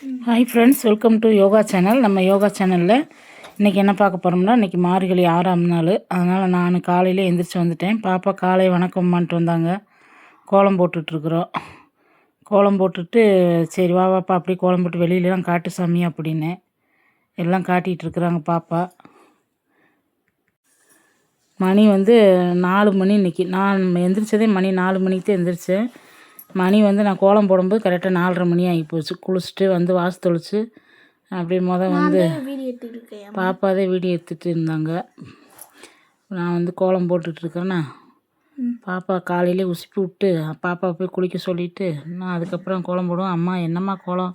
Hi friends welcome to yoga channel நம்ம யோகா சேனலில் இன்றைக்கி என்ன பார்க்க போகிறோம்னா இன்றைக்கி மார்கழி ஆறாம் நாள். அதனால் நான் காலையில் எந்திரிச்சு வந்துட்டேன். பாப்பா காலை வணக்கம்மான்ட்டு வந்தாங்க. கோலம் போட்டுட்ருக்குறோம். கோலம் போட்டுட்டு சரி வா வாப்பா அப்படியே கோலம் போட்டு வெளியிலலாம் காட்டு சாமி அப்படின்னு எல்லாம் காட்டிகிட்ருக்குறாங்க பாப்பா. மணி வந்து நாலு மணி இன்றைக்கி நான் எந்திரிச்சதே மணி நாலு மணிக்கு தான் எந்திரிச்சேன். மணி வந்து நான் கோலம் போடும்போது கரெக்டாக நாலரை மணி ஆகி போச்சு. குளிச்சுட்டு வந்து வாசு தொளிச்சு அப்படியே மொதல் வந்து பாப்பாதே வீடியோ எடுத்துகிட்டு இருந்தாங்க. நான் வந்து கோலம் போட்டுட்ருக்கேன்னா பாப்பா காலையிலே உசுப்பி விட்டு பாப்பா போய் குளிக்க சொல்லிவிட்டு நான் அதுக்கப்புறம் கோலம் போடுவேன். அம்மா என்னம்மா கோலம்?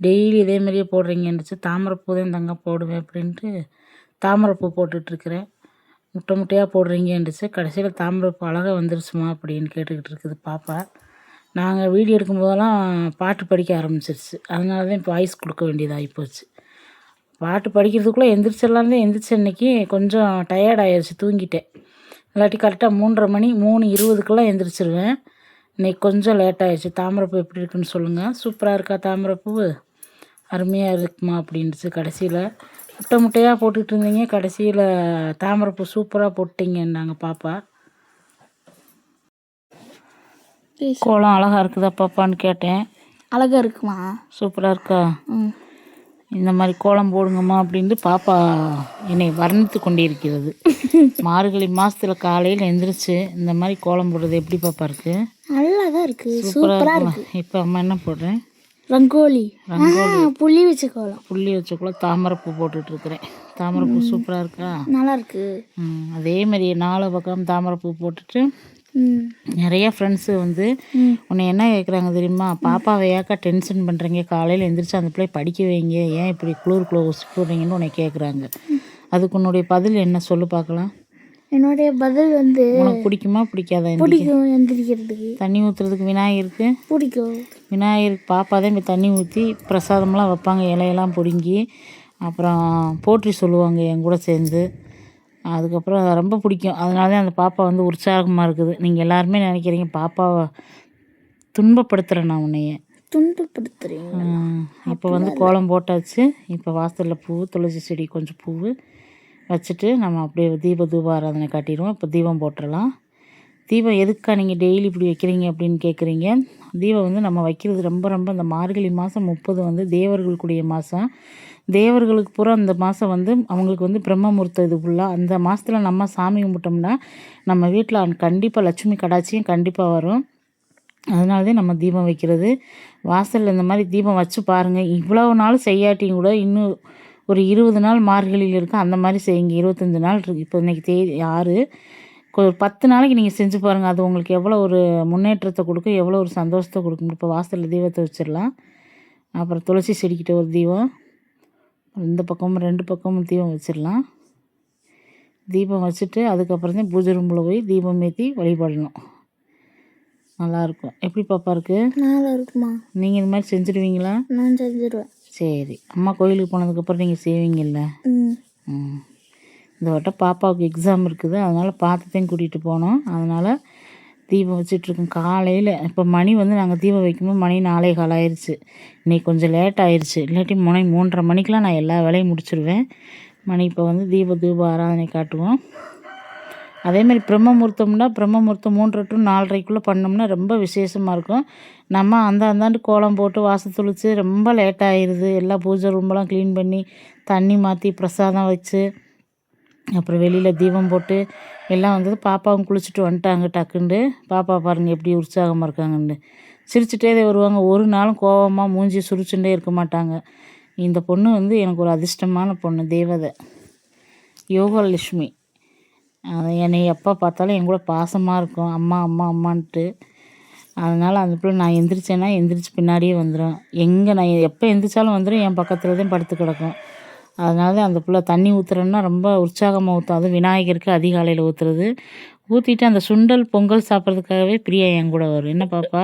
டெய்லி இதே மாதிரியே போடுறீங்கன்னுச்சு தாமரைப்பூ தான் தங்க போடுவேன் அப்படின்ட்டு தாமரைப்பூ போட்டுட்ருக்குறேன் முட்டை முட்டையாக போடுறீங்கன்னுச்சு கடைசியில் தாமரைப்பூ அழகாக வந்துருச்சுமா அப்படின்னு கேட்டுக்கிட்டு இருக்குது பாப்பா. நாங்கள் வீடியோ எடுக்கும்போதெல்லாம் பாட்டு படிக்க ஆரம்பிச்சிருச்சு. அதனால தான் இப்போ வாய்ஸ் கொடுக்க வேண்டியதாகி போச்சு. பாட்டு படிக்கிறதுக்குள்ளே எந்திரிச்சிடலாம் தான் எந்திரிச்ச கொஞ்சம் டயர்ட் ஆயிடுச்சு தூங்கிட்டேன். இல்லாட்டி கரெக்டாக மூன்றரை மணி மூணு இருபதுக்கெல்லாம் எந்திரிச்சிருவேன். இன்றைக்கி கொஞ்சம் லேட் ஆயிடுச்சு தாமரைப்பூ எப்படி இருக்குன்னு சொல்லுங்கள் சூப்பராக இருக்கா தாமரைப்பூ? அருமையாக இருக்குமா அப்படின்ட்டு கடைசியில். முட்டை முட்டையாக போட்டுக்கிட்டு இருந்தீங்க. கடைசியில் தாமரைப்பூ சூப்பராக போட்டிங்கன்னாங்க பாப்பா. கோலம் அழகாக இருக்குதா பாப்பான்னு கேட்டேன். அழகா இருக்குமா? சூப்பராக இருக்கா? இந்த மாதிரி கோலம் போடுங்கம்மா அப்படின்ட்டு பாப்பா என்னை வர்ணித்து கொண்டிருக்கிறது. மார்கழி மாதத்தில் காலையில் எந்திரிச்சு இந்த மாதிரி கோலம் போடுறது எப்படி பாப்பா இருக்கு? நல்லா தான் இருக்கு சூப்பராக இருக்குமா? இப்போ அம்மா என்ன போடுறேன்? ரங்கோலி. புள்ளி வச்ச கோலம். புள்ளி வச்சக்குள்ள தாமரைப்பூ போட்டுட்டு இருக்கிறேன். தாமரைப்பூ சூப்பராக இருக்கா? நல்லா இருக்கு. அதே மாதிரி நாலு பக்கம் தாமரைப்பூ போட்டுட்டு நிறைய ஃப்ரெண்ட்ஸு வந்து. உன்னை என்ன கேட்குறாங்க தெரியுமா? பாப்பாவை ஏக்கா டென்ஷன் பண்ணுறீங்க காலையில் எந்திரிச்சு அந்த பிள்ளை படிக்க வைங்க. ஏன் இப்படி குளிர் குளோஸ் போடுறீங்கன்னு உன்னை கேட்குறாங்க அதுக்கு உன்னுடைய பதில் என்ன? சொல்லு பார்க்கலாம். என்னுடைய பதில் வந்து உனக்கு பிடிக்குமா? பிடிக்காதா பிடிக்கும் எந்திரிக்கிறதுக்கு. தண்ணி ஊற்றுறதுக்கு விநாயகருக்கு? பிடிக்கும். விநாயகருக்கு பாப்பா தான் இப்போ தண்ணி ஊற்றி பிரசாதம்லாம் வைப்பாங்க. இலையெல்லாம் பிடுங்கி. அப்புறம் போற்றி சொல்லுவாங்க என் கூட சேர்ந்து. அதுக்கப்புறம் அது ரொம்ப பிடிக்கும். அதனால தான் அந்த பாப்பா வந்து உற்சாகமாக இருக்குது. நீங்கள் எல்லாருமே நினைக்கிறீங்க பாப்பாவை துன்பப்படுத்துகிறேன் நான் உன்னைய. துண்டுப்படுத்துறீங்க இப்போ வந்து கோலம் போட்டாச்சு. இப்போ வாசலில் பூ துளசி செடி கொஞ்சம் பூ வச்சுட்டு நம்ம அப்படியே தீப தூப ஆராதனை காட்டிடுவோம். இப்போ தீபம் போட்டுடலாம் தீபம் எதுக்கா நீங்கள் டெய்லி இப்படி வைக்கிறீங்க அப்படின்னு கேட்குறீங்க தீபம் வந்து நம்ம வைக்கிறது ரொம்ப ரொம்ப இந்த மார்கழி மாதம் முப்பது வந்து தேவர்களுக்குரிய மாதம் தேவர்களுக்கு பூரா அந்த மாதம் வந்து அவங்களுக்கு வந்து பிரம்ம முகூர்த்தம் இது ஃபுல்லாக அந்த மாதத்தில் நம்ம சாமி கும்பிட்டோம்னா நம்ம வீட்டில் கண்டிப்பாக லட்சுமி கடாட்சியும் கண்டிப்பாக வரும். அதனால தான் நம்ம தீபம் வைக்கிறது. வாசலில் இந்த மாதிரி தீபம் வச்சு பாருங்கள் இவ்வளோ நாள் செய்யாட்டியும் கூட இன்னும் ஒரு இருபது நாள் மார்கழியில் இருக்கும் அந்த மாதிரி செய்யுங்க. இருபத்தஞ்சி நாள் இருக்குது இப்போ இன்றைக்கி தேதி ஆறு. ஒரு பத்து நாளைக்கு நீங்கள் செஞ்சு பாருங்கள் அது உங்களுக்கு எவ்வளோ ஒரு முன்னேற்றத்தை கொடுக்கும். எவ்வளோ ஒரு சந்தோஷத்தை கொடுக்கும். இப்போ வாசலில் தீபத்தை வச்சிடலாம். அப்புறம் துளசி செடிக்கிட்ட ஒரு தீபம். இந்த பக்கமும் ரெண்டு பக்கமும் தீபம் வச்சிடலாம். தீபம் வச்சுட்டு அதுக்கப்புறம் தான் பூஜை ரூமில் போய் தீபம் ஏற்றி வழிபடணும். நல்லாயிருக்கும் எப்படி பாப்பா இருக்குது நல்லா இருக்குமா. நீங்கள் இந்த மாதிரி செஞ்சுடுவீங்களா? நான் செஞ்சிருவேன். சரி. அம்மா கோயிலுக்கு போனதுக்கப்புறம் நீங்கள் செய்வீங்கல்ல? ம். ம். இந்த வட்டம் பாப்பாவுக்கு எக்ஸாம் இருக்குது. அதனால் பார்த்துத்தையும் கூட்டிகிட்டு போனோம். அதனால் தீபம் வச்சிட்ருக்கோம். காலையில் இப்போ மணி வந்து நாங்கள் தீபம் வைக்கும்போது மணி நாலே கால் ஆயிடுச்சு இன்னைக்கு கொஞ்சம் லேட் ஆயிடுச்சு இல்லாட்டி மணி மூன்றரை மணிக்கெலாம் நான் எல்லா வேலையும் முடிச்சிடுவேன் மணி இப்போ வந்து தீப தூப ஆராதனை காட்டுவோம். அதேமாதிரி பிரம்ம முகூர்த்தம்னா பிரம்ம மூன்றரை டு நாலரைக்குள்ளே பண்ணோம்னா ரொம்ப விசேஷமாக இருக்கும். நம்ம அந்த அந்தாண்டு கோலம் போட்டு வாசல் துளித்து ரொம்ப லேட் ஆயிடுது எல்லா பூஜை ரூம்லாம் க்ளீன் பண்ணி தண்ணி மாற்றி பிரசாதம் வச்சு அப்புறம் வெளியில் தீபம் போட்டு எல்லாம் வந்தது பாப்பாவும் குளிச்சுட்டு வந்துட்டாங்க டக்குண்டு. பாப்பா பாருங்கள் எப்படி உற்சாகமாக இருக்காங்கன்னு சிரிச்சுட்டே தான் வருவாங்க. ஒரு நாளும் கோவமாக மூஞ்சி சுரிச்சுட்டே இருக்க மாட்டாங்க. இந்த பொண்ணு வந்து எனக்கு ஒரு அதிர்ஷ்டமான பொண்ணு தேவதை. யோகலட்சுமி. என்னை எப்போ பார்த்தாலும் என் கூட பாசமாக இருக்கும். அம்மா அம்மா அம்மான்ட்டு. அதனால் அந்த பிள்ளை நான் எந்திரிச்சேன்னா எந்திரிச்சு பின்னாடியே வந்துடும் எங்கே நான் எப்போ எந்திரிச்சாலும் வந்துடும் என் பக்கத்தில் தான் படுத்து கிடக்கும். அதனால தான் அந்த பிள்ளை தண்ணி ஊற்றுறேன்னா ரொம்ப உற்சாகமாக ஊற்றும் அதுவும் விநாயகருக்கு அதிகாலையில் ஊற்றுறது ஊற்றிட்டு அந்த சுண்டல் பொங்கல் சாப்பிட்றதுக்காகவே பிரியா என் கூட வரும் என்ன பாப்பா?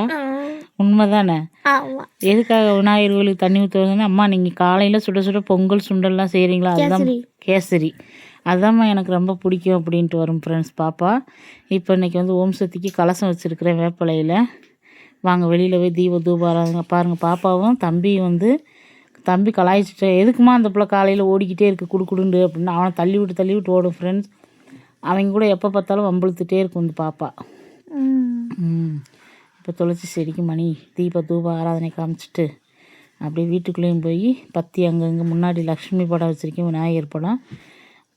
உண்மை தானே எதுக்காக விநாயகர் கோயிலுக்கு தண்ணி ஊற்றுறதுன்னா அம்மா நீங்கள் காலையில் சுட சுட பொங்கல் சுண்டல்லாம் செய்கிறீங்களா அதுதான் கேசரி. அதாம்மா எனக்கு ரொம்ப பிடிக்கும் அப்படின்ட்டு வரும் ஃப்ரெண்ட்ஸ் பாப்பா. இப்போ இன்னைக்கு வந்து ஓம் சக்திக்கு கலசம் வச்சுருக்கிறேன் வேப்பிலையில். வாங்க வெளியில் போய் தீப தூபாராங்க பாருங்கள் பாப்பாவும் தம்பியும் வந்து தம்பி கலாய்ச்சிட்டு எதுக்குமா அந்த பிள்ளை காலையில் ஓடிக்கிட்டே இருக்குது குடு குடுண்டு அப்படின்னு அவனை தள்ளி விட்டு தள்ளி விட்டு ஓடும் ஃப்ரெண்ட்ஸ் அவங்க கூட எப்போ பார்த்தாலும் வம்பிழுத்துட்டே இருக்கும் இந்த பாப்பா. இப்போ துளசி செடிக்கு மணி தீப தூப ஆராதனை காமிச்சிட்டு அப்படியே வீட்டுக்குள்ளேயும் போய் பத்தி அங்கங்கே முன்னாடி லக்ஷ்மி படம் வச்சுருக்கேன் விநாயகர் படம்.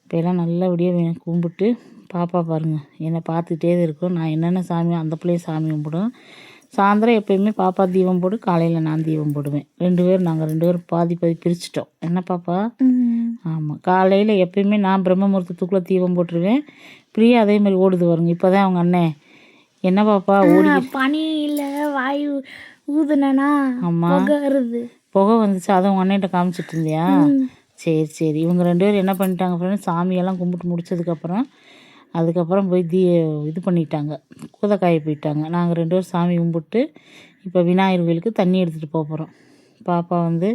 இப்போ எல்லாம் நல்லபடியாக கும்பிட்டு பாப்பா பாருங்கள் என்னை பார்த்துக்கிட்டே இருக்கும். நான் என்னென்ன சாமி அந்த பிள்ளைய சாமி கும்பிடும் சாயந்தரம் எப்பயுமே பாப்பா தீபம் போடு காலையில் நான் தீபம் போடுவேன். ரெண்டு பேரும் நாங்கள் ரெண்டு பேரும் பாதி பாதி பிரிச்சிட்டோம். என்ன பாப்பா? ஆமாம் காலையில் எப்பயுமே நான் பிரம்ம முகூர்த்தத்துக்குள்ளே தீபம் போட்டுருவேன். பிரியா அதே மாதிரி ஓடுது வருங்க இப்போ தான் அவங்க அண்ணன் என்ன பாப்பா? ஓடி பனியில் வாயு ஊதுனா ஆமா. புகை வருது. புகை வந்துச்சு. அதை உங்கள் அண்ணன்ட்ட காமிச்சிட்டு இருந்தியா? சரி சரி. இவங்க ரெண்டு பேரும் என்ன பண்ணிட்டாங்க ஃப்ரெண்ட்ஸ் சாமியெல்லாம் கும்பிட்டு முடிச்சதுக்கப்புறம் அதுக்கப்புறம் போய் தீ இது பண்ணிட்டாங்க. கூதக்காய போயிட்டாங்க. நாங்கள் ரெண்டு பேரும் சாமி கும்பிட்டு இப்போ விநாயகர் கோயிலுக்கு தண்ணி எடுத்துகிட்டு போக போகிறோம் பாப்பா வந்து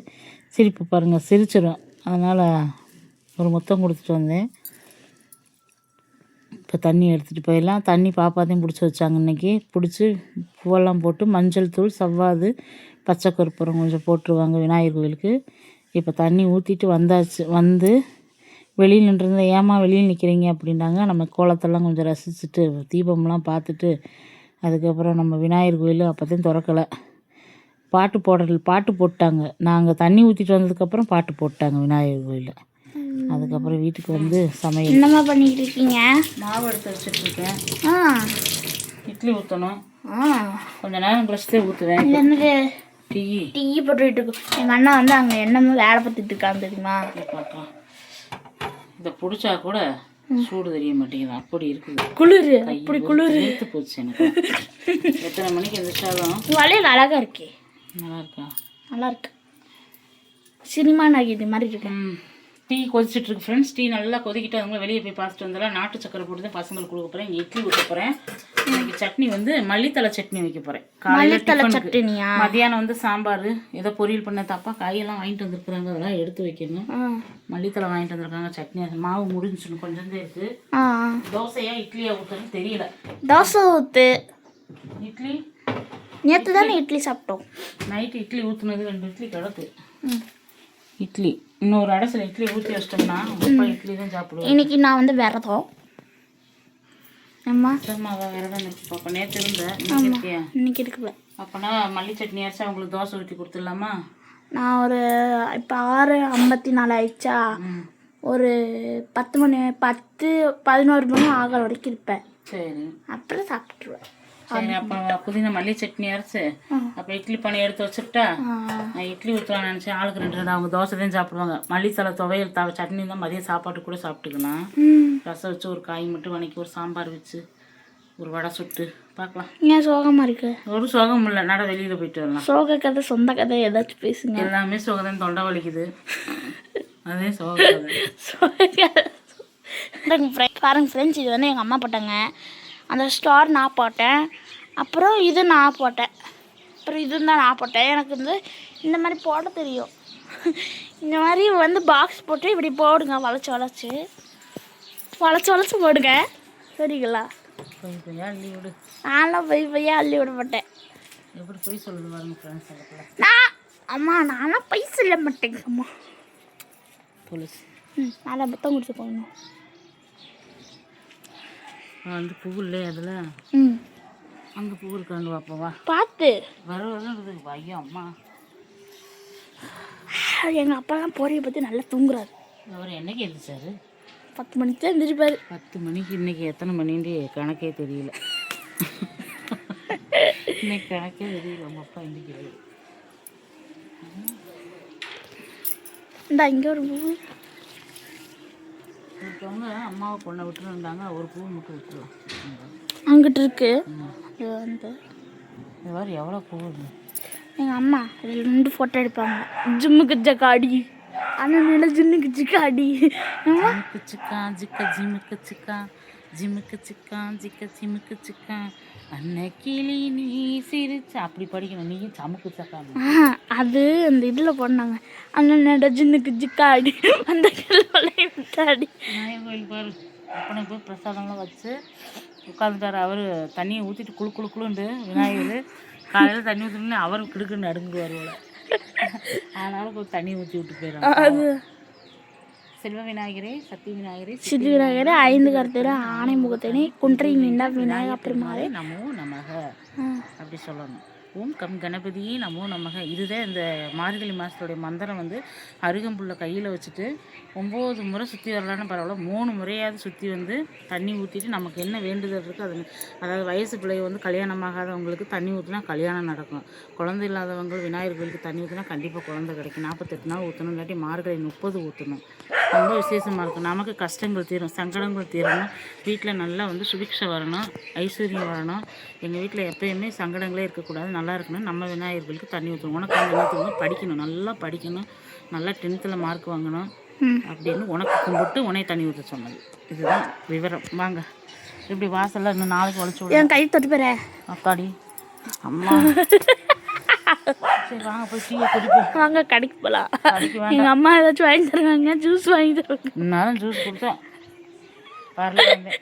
சிரிப்பு பாருங்கள் சிரிச்சிடும் அதனால் ஒரு முத்தம் கொடுத்துட்டு வந்தேன். இப்போ தண்ணி எடுத்துகிட்டு போயிடலாம். தண்ணி பாப்பாத்தையும் பிடிச்சி வச்சாங்க இன்றைக்கி பிடிச்சி பூவெல்லாம் போட்டு மஞ்சள் தூள் சவ்வாது பச்சை கருப்பூரம் கொஞ்சம் போட்டுருவாங்க விநாயகர் கோயிலுக்கு. இப்போ தண்ணி ஊற்றிட்டு வந்தாச்சு. வந்து வெளியில் நின்றுருந்த ஏமா வெளியில் நிற்கிறீங்க அப்படின்னாங்க நம்ம கோலத்தெல்லாம் கொஞ்சம் ரசிச்சுட்டு தீபம்லாம் பார்த்துட்டு அதுக்கப்புறம் நம்ம விநாயகர் கோயில் அப்போதையும் திறக்கலை. பாட்டு போடல பாட்டு போட்டாங்க. நாங்கள் தண்ணி ஊற்றிட்டு வந்ததுக்கப்புறம் பாட்டு போட்டாங்க விநாயகர் கோயிலில். அதுக்கப்புறம் வீட்டுக்கு வந்து சமையல். என்னம்மா பண்ணிட்டு இருக்கீங்க? மாவு எடுத்து வச்சுட்ருக்கேன். ஆ. இட்லி ஊற்றணும் ஆ. கொஞ்ச நேரம் கழிச்சுட்டே ஊற்றுவேன் டீ. டீ போட்டுட்டு இருக்கோம். எங்கள் அண்ணா வந்து அங்கே என்னமோ வேலை பார்த்துட்டு இருக்காங்க தெரியுமா? பார்க்கலாம். இதை பிடிச்சா கூட சூடு தெரிய மாட்டேங்குது. அப்படி இருக்குது. குளிர் அப்படி குளிர். வேர்த்து போச்சு எனக்கு. எத்தனை மணிக்கு எந்திரிச்சாலும் வளையல் அழகா இருக்கே. நல்லா இருக்கா? நல்லா இருக்கு. சினிமா நகை மாதிரி இருக்கு டீ கொதிச்சிட்டு இருக்கு ஃப்ரெண்ட்ஸ் டீ நல்லா கொதிக்கிட்டு அதுங்களை வெளியே போய் பார்த்துட்டு வந்தாலும் நாட்டு சக்கரை போட்டு தான் பசங்களுக்கு கொடுக்க போகிறேன் இங்கே இட்லி ஊற்ற போகிறேன் இன்னைக்கு சட்னி வந்து மல்லித்தலை சட்னி வைக்க போகிறேன் காலையில் சட்னியா? மதியானம் வந்து சாம்பார். ஏதோ பொரியல் பண்ண தப்பா காயெல்லாம் வாங்கிட்டு வந்திருக்குறாங்க. அதெல்லாம் எடுத்து வைக்கணும். மல்லித்தலை வாங்கிட்டு வந்திருக்காங்க. சட்னி அது மாவு முடிஞ்சுன்னு கொஞ்சம் தான் இருக்குது தோசையா இட்லியா ஊற்றுன்னு தெரியல. தோசை ஊற்று இட்லி? நேற்று தானே இட்லி சாப்பிட்டோம். நைட்டு இட்லி ஊற்றுனது ரெண்டு இட்லி கிடக்கு. ம். இட்லி. இன்னொரு அடசில் இட்லி ஊற்றி வச்சிட்டோம்னா அப்பா இட்லி தான் சாப்பிடுவோம் இன்னைக்கு நான் வந்து விரதம். அம்மா. அம்மாவா விரதம் பாப்பா நேற்று இருந்த. இன்னைக்கு இருக்குல்ல அப்போனா மல்லி சட்னி அரைச்சா உங்களுக்கு தோசை ஊற்றி கொடுத்துடலாமா? நான் ஒரு இப்போ ஆறு ஐம்பத்தி நாலு ஆயிடுச்சா? ஒரு பத்து மணி பத்து பதினோரு மணி ஆகிற வரைக்கும் இருப்பேன். சரி. அப்புறம் சாப்பிட்டுருவேன். சரி அப்போ புதினா மல்லி சட்னி அரைச்சு அப்போ இட்லி பண்ணி எடுத்து வச்சுட்டா நான் இட்லி ஊற்றலாம்னு நினச்சேன். ஆளுக்கு ரெண்டு ரெண்டு அவங்க தோசை தான் சாப்பிடுவாங்க. மல்லித்தலை துவையல் த சட்னி தான் மதியம் சாப்பாட்டு கூட சாப்பிட்டுக்கலாம். ரசம் வச்சு ஒரு காய் மட்டும் வணக்கி ஒரு சாம்பார் வச்சு ஒரு வடை சுட்டு பார்க்கலாம். ஏன் சோகமாக இருக்கு. ஒரு சுகம் இல்லை. நட வெளியில் போயிட்டு வரலாம். சோக கதை சொந்த கதை ஏதாச்சும் பேசுங்க. எல்லாமே சுகதான் தொண்டை வலிக்குது. அதே சோக. சோக பாருங்க ஃப்ரெண்ட்ஸ் இது வந்து எங்கள் அம்மா போட்டாங்க. அந்த ஸ்டார் நான் போட்டேன். அப்புறம் இது நான் போட்டேன். அப்புறம் இது தான் நான் போட்டேன். எனக்கு வந்து இந்த மாதிரி போட தெரியும். இந்த மாதிரி வந்து பாக்ஸ் போட்டு இப்படி போடுங்க. வளைச்சி வளைச்சி. வளைச்சி வளைச்சி போடுங்க. சரிங்களா? போய் போய் நான்லாம் போய் போய் அள்ளி விட மாட்டேன். எப்படி போய் சொல்லுது பாருங்க ஃப்ரெண்ட்ஸ் நான் அம்மா நான்லாம் பை சொல்ல மாட்டேங்க அம்மா போலீஸ். ம் நல்லா புத்தம் கொடுத்து போகணும் வந்து பூ இல்லையே அதில். அங்கே பூ இருக்காண்டு வாப்பா பார்த்து. வர வர ஐயோ அம்மா. எங்கள் அப்பாலாம் போரையை பற்றி நல்லா தூங்குறாரு. அவர் என்னைக்கு எழுதிச்சாரு பத்து மணிக்கு தான் எந்திரிப்பாரு பத்து மணிக்கு இன்னைக்கு எத்தனை மணின்னு கணக்கே தெரியல. இன்னைக்கு கணக்கே தெரியல உங்கள் அப்பா எந்திரிக்கிறது இந்த இங்கே ஒரு பூ. ஒருத்தவங்க அம்மாவை பொண்ணை விட்டுருந்தாங்க ஒரு பூ மட்டும் விட்டுருலாம் அங்கிட்டு இருக்கு இது வந்து. இந்த மாதிரி எவ்வளோ பூ இருக்கு? எங்கள் அம்மா இதில் ரெண்டு ஃபோட்டோ எடுப்பாங்க. ஜிம்முக்கு ஜக்காடி அண்ணன் ஜிம்முக்கு ஜிக்காடி அம்மா ஜிமுக்கு சிக்கா ஜிக்க ஜிமுக்கு சிக்கா ஜிமுக்கு சிக்கா ஜிக்க ஜிமுக்கு சிக்கா அன்னைக்கிளி நீ சிரிச்சு அப்படி படிக்கணும். நீ சமுக்கு சக்கா அது அந்த இதில் போனாங்க அண்ணன் ஜின்னுக்கு ஜிக்காடி. அந்த விட்டாடி. விநாயகர் கோயில் பாரு அப்பனை போய் பிரசாதம்லாம் வச்சு உட்காந்துட்டாரு அவர் தண்ணியை ஊற்றிட்டு குளு குளு குளுண்டு விநாயகர். காலையில் தண்ணி ஊற்றணுன்னு அவர் கிடுக்குன்னு அடுங்குவார் போல. அதனால கொஞ்சம் தண்ணி ஊற்றி விட்டு போயிடும் அது செல்வ விநாயகரே சக்தி விநாயகரே சித்தி விநாயகர் ஐந்து கருத்தர் ஆணை முகத்தனி குன்றை மீண்டா விநாயகர் பெருமாளே. நமோ நமக. அப்படி சொல்லணும். ஓம் கம் கணபதியே நமோ நமக. இதுதான் இந்த மார்கழி மாதத்துடைய மந்திரம் வந்து அருகம்புல்லை கையில் வச்சுட்டு ஒம்பது முறை சுற்றி வரலான்னு பரவாயில்ல. மூணு முறையாவது சுற்றி வந்து தண்ணி ஊற்றிட்டு நமக்கு என்ன வேண்டுதல் இருக்குது அது அதாவது வயசு பிள்ளை வந்து கல்யாணமாகாதவங்களுக்கு தண்ணி ஊற்றினா கல்யாணம் நடக்கும். குழந்தை இல்லாதவங்க விநாயகர் கோயிலுக்கு தண்ணி ஊற்றினா கண்டிப்பாக குழந்தை கிடைக்கும். நாற்பத்தெட்டு நாள் ஊற்றணும் இல்லாட்டி மார்கழி முப்பது ஊற்றணும் ரொம்ப விசேஷமாக இருக்கும். நமக்கு கஷ்டங்கள் தீரும் சங்கடங்கள் தீரணும் வீட்டில் நல்லா வந்து சுபிக்ஷை வரணும் ஐஸ்வர்யம் வரணும். எங்கள் வீட்டில் எப்போயுமே சங்கடங்களே இருக்கக்கூடாது. நல்லா இருக்கணும் நம்ம விநாயகர்களுக்கு தண்ணி ஊற்றணும் உனக்கு அந்த நேரத்துக்கு படிக்கணும். நல்லா படிக்கணும். நல்லா டென்த்தில் மார்க் வாங்கணும். அப்படின்னு உனக்கு கும்பிட்டு உனைய தண்ணி ஊற்ற சொன்னது. இதுதான் விவரம். வாங்க. இப்படி வாசல்ல இன்னும் நாளைக்கு உழைச்சி என் கை தொட்டு போற அத்தாடி. அம்மா. சரி வாங்க போய் டீயை குடிப்போம். வாங்க கடைக்கு போகலாம் எங்கள் அம்மா ஏதாச்சும் வாங்கி தருவாங்க? ஜூஸ் வாங்கி தருவாங்க. இந்நேரம் ஜூஸ் கொடுத்தேன் வந்தேன்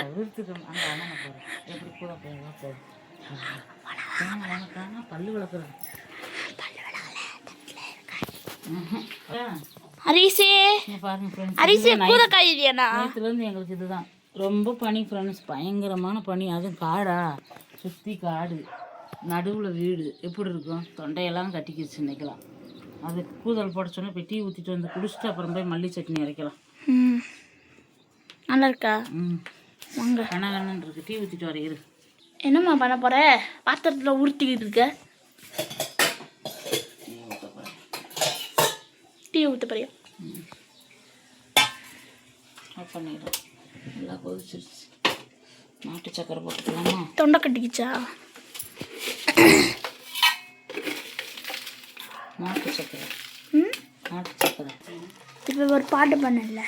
தவிர்த்துக்கணும். அங்கே அண்ணனை போகிறேன் எப்படி கூட போய் வணக்கம் பல்லு விளக்குறேன் அரிசி. அரிசி கூட காய்கறியாண்ணா? நேற்றுலேருந்து எங்களுக்கு இதுதான். ரொம்ப பனி ஃப்ரெண்ட்ஸ் பயங்கரமான பனி. அதுவும் காடா. சுற்றி காடு. நடுவில் வீடு. எப்படி இருக்கும்? தொண்டையெல்லாம் கட்டிக்கிச்சு இன்னைக்கெல்லாம். அது கூதல் போட சொன்னா போய் டீ ஊற்றிட்டு வந்து குடிச்சிட்டு அப்புறம் போய் மல்லி சட்னி அரைக்கலாம். ம். நல்லா இருக்கா ம். வாங்க. கனகண்ணன் இருக்கு. டீ ஊற்றிட்டு வர இரு. என்னம்மா பண்ண போற? பாத்திரத்தில் உருட்டிக்கிட்டு இருக்க. டீ ஊற்ற போறியா? ஆஃப் பண்ணிடுறோம் நல்லா கொதிச்சிருச்சு. நாட்டு சக்கரை போட்டுக்கலாமா? தொண்டை கட்டிக்கிச்சா? நாட்டு சக்கரை. ம்? நாட்டு சக்கரை. இப்போ ஒரு பாட்டு பண்ணல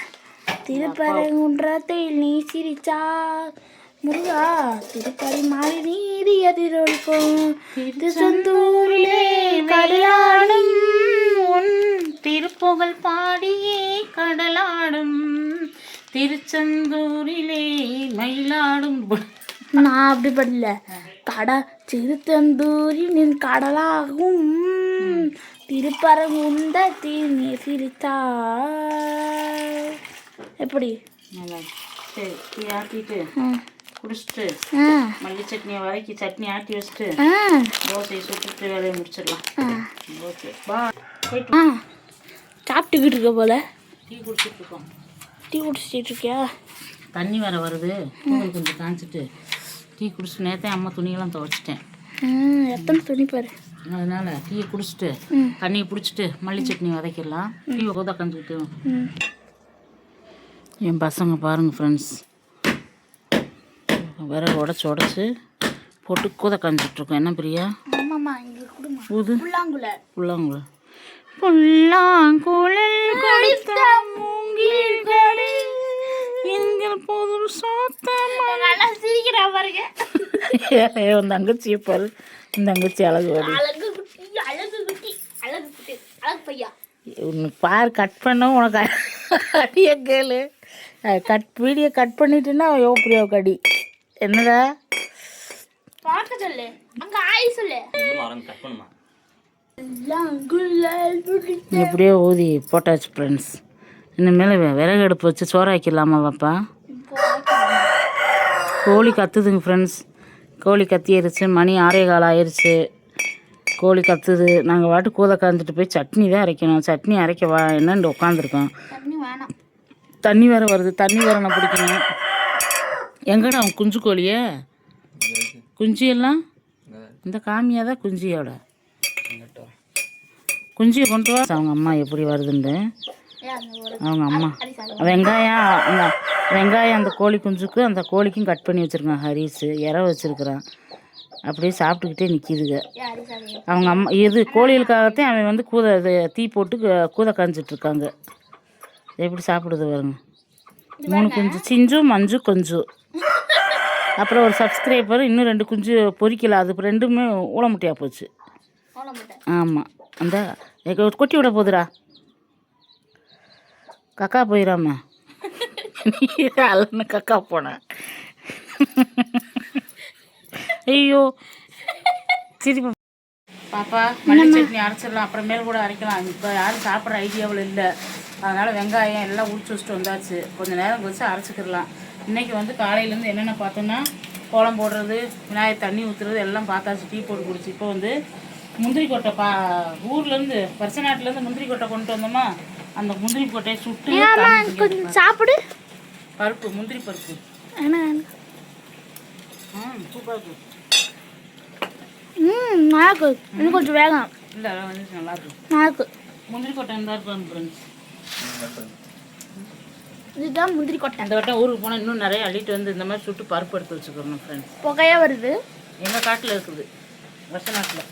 திருப்பரங்குன்றத்தில் நீ சிரிச்சா முருகா திருப்பதி மாறி நீதி எதிரொலிக்கும் திருச்செந்தூரிலே கல்யாணம் உன் திருப்புகழ் பாடியே கடலாடும். திருச்செந்தூரிலே மயிலாடும். நான் அப்படி பண்ணல கடா திருத்தந்தூரின் கடலாகும். திருப்பரங்குன்றத்தில் நீ சிரிச்சா எப்படி? நல்லா சரி ஆட்டிட்டு. குடிச்சிட்டு மல்லி சட்னியை வதக்கி சட்னி ஆட்டி வச்சுட்டு தோசையை சுட்டுட்டு வேலையை முடிச்சிடலாம். ஓகே பா. சாப்பிட்டுக்கிட்டு இருக்க போல. டீ குடிச்சிட்டு இருக்கோம். டீ குடிச்சிட்டு இருக்கியா? தண்ணி வேற வருது. கொஞ்சம் காய்ச்சிட்டு டீ குடிச்சிட்டு நேரத்தே அம்மா துணியெல்லாம் துவைச்சிட்டேன். எத்தனை துணி பாரு. அதனால டீயை குடிச்சிட்டு தண்ணியை பிடிச்சிட்டு மல்லி சட்னி வதக்கிடலாம். டீ கோதா கஞ்சிக்கிட்டு ம். என் பசங்க பாருங்க ஃப்ரெண்ட்ஸ் விறகு உடச்சி உடச்சி போட்டு கூதை காஞ்சிட்ருக்கோம் என்ன பிரியா? புல்லாங்குழ புல்லாங்குழல். புல்லாங்குழல். கொடுத்த மூங்கில்களில் எங்கள் போதும் சோத்தமா நல்லா சிரிக்கிறா பாருங்க. தங்கச்சியை பாரு. இந்த தங்கச்சி அழகு ஓடி அழகு குட்டி அழகு குட்டி அழகு குட்டி அழகு பையா. உனக்கு பார் கட் பண்ண உனக்கு அடிய கேளு. கட் வீடியோ கட் பண்ணிட்டுன்னா யோப்பிரியா கடி. என்னடா? பார்க்க சொல்லு. அங்க ஆய் சொல்லு. புல்லாங்குழல் பிடித்த எப்படியோ ஊதி போட்டாச்சு ஃப்ரெண்ட்ஸ் இனிமேல் வி- விறகு அடுப்பு வச்சு சோறாக்கிடலாமா பாப்பா? கோழி கத்துதுங்க ஃப்ரெண்ட்ஸ் கோழி கத்திருச்சு மணி ஆறே கால் ஆயிருச்சு. கோழி கத்துது. நாங்கள் வாட்டு கூதை காந்துட்டு போய் சட்னி தான் அரைக்கணும். சட்னி அரைக்க வா என்னன்னு உட்காந்துருக்கோம். தண்ணி வேற வருது. தண்ணி வேற நான் பிடிக்கணும் எங்கடா அவன் குஞ்சு கோழியே? குஞ்சு எல்லாம் இந்த காமியா தான் குஞ்சியோட குஞ்சியை கொண்டு வா. அவங்க அம்மா எப்படி வருதுன்னு அவங்க அம்மா. வெங்காயம் அந்த வெங்காயம் அந்த கோழி குஞ்சுக்கு அந்த கோழிக்கும் கட் பண்ணி வச்சுருக்கான் ஹரிஸ். இற வச்சுருக்குறான். அப்படியே சாப்பிட்டுக்கிட்டே நிற்கிதுங்க அவங்க அம்மா இது கோழிகளுக்காகத்தான் அவன் வந்து கூதை இது தீ போட்டு கூதை காஞ்சிட்டு இருக்காங்க எப்படி சாப்பிடுது பாருங்க. மூணு குஞ்சு. சிஞ்சு மஞ்சு கொஞ்சு. அப்புறம் ஒரு சப்ஸ்கிரைபர் இன்னும் ரெண்டு குஞ்சு பொரிக்கல அது ரெண்டுமே ஊளமுட்டியாக போச்சு. ஆமாம் அந்த கொட்டி விட போகுதுடா கக்கா போயிடாம நீ அல்லன்னு கக்கா போன. ஐயோ. சிரிப்பு. பாப்பா மல்லி சட்னி அரைச்சிடலாம். அப்புறமேல் கூட அரைக்கலாம். இப்போ யாரும் சாப்பிட்ற ஐடியாவில் இல்லை. அதனால் வெங்காயம் எல்லாம் உரிச்சு வச்சுட்டு வந்தாச்சு. கொஞ்சம் நேரம் கழிச்சு அரைச்சிக்கிடலாம். இன்றைக்கி வந்து காலையிலேருந்து என்னென்ன பார்த்தோன்னா கோலம் போடுறது விநாயகர் தண்ணி ஊற்றுறது எல்லாம் பார்த்தாச்சு டீ போட்டு குடிச்சு. இப்போ வந்து முந்திரி கொட்டை பா ஊர்லேருந்து வருஷநாட்டிலேருந்து முந்திரி கொட்டை கொண்டு வந்தோமா அந்த முந்திரி கொட்டையை சுட்டு சாப்பிடு. பருப்பு முந்திரி பருப்பு. சூப்பராக இருக்கும் ம் நல்லா இருக்கு. இன்னும் கொஞ்சம் வேகம். இல்லை அதெல்லாம் வந்து நல்லா இருக்கும் நல்லா இருக்கு. முந்திரி கொட்டை இருந்தால் இருக்கும் ஃப்ரெண்ட்ஸ் இதுதான் முந்திரி கொட்டை. அந்த வட்டம் ஊருக்கு போனால் இன்னும் நிறைய அள்ளிட்டு வந்து இந்த மாதிரி சுட்டு பருப்பு எடுத்து வச்சுக்கணும் ஃப்ரெண்ட்ஸ் புகையா வருது. எங்கள் காட்டில் இருக்குது. வருஷ நாட்டில்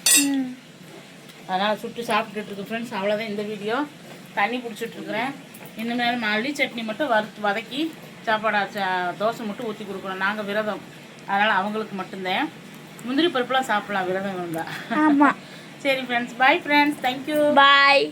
அதனால் சுட்டு சாப்பிட்டுட்டு இருக்கு ஃப்ரெண்ட்ஸ் அவ்வளோதான் இந்த வீடியோ. தண்ணி பிடிச்சிட்டு இருக்கிறேன். இனிமேல் மல்லி சட்னி மட்டும் வறுத்து வதக்கி சாப்பாடா தோசை மட்டும் ஊற்றி கொடுக்கணும். நாங்கள் விரதம். அதனால் அவங்களுக்கு மட்டும்தான். முந்திரி பருப்புலாம் சாப்பிடலாம் விரதம் இருந்தால் ஆமாம் சரி friends bye friends thank you bye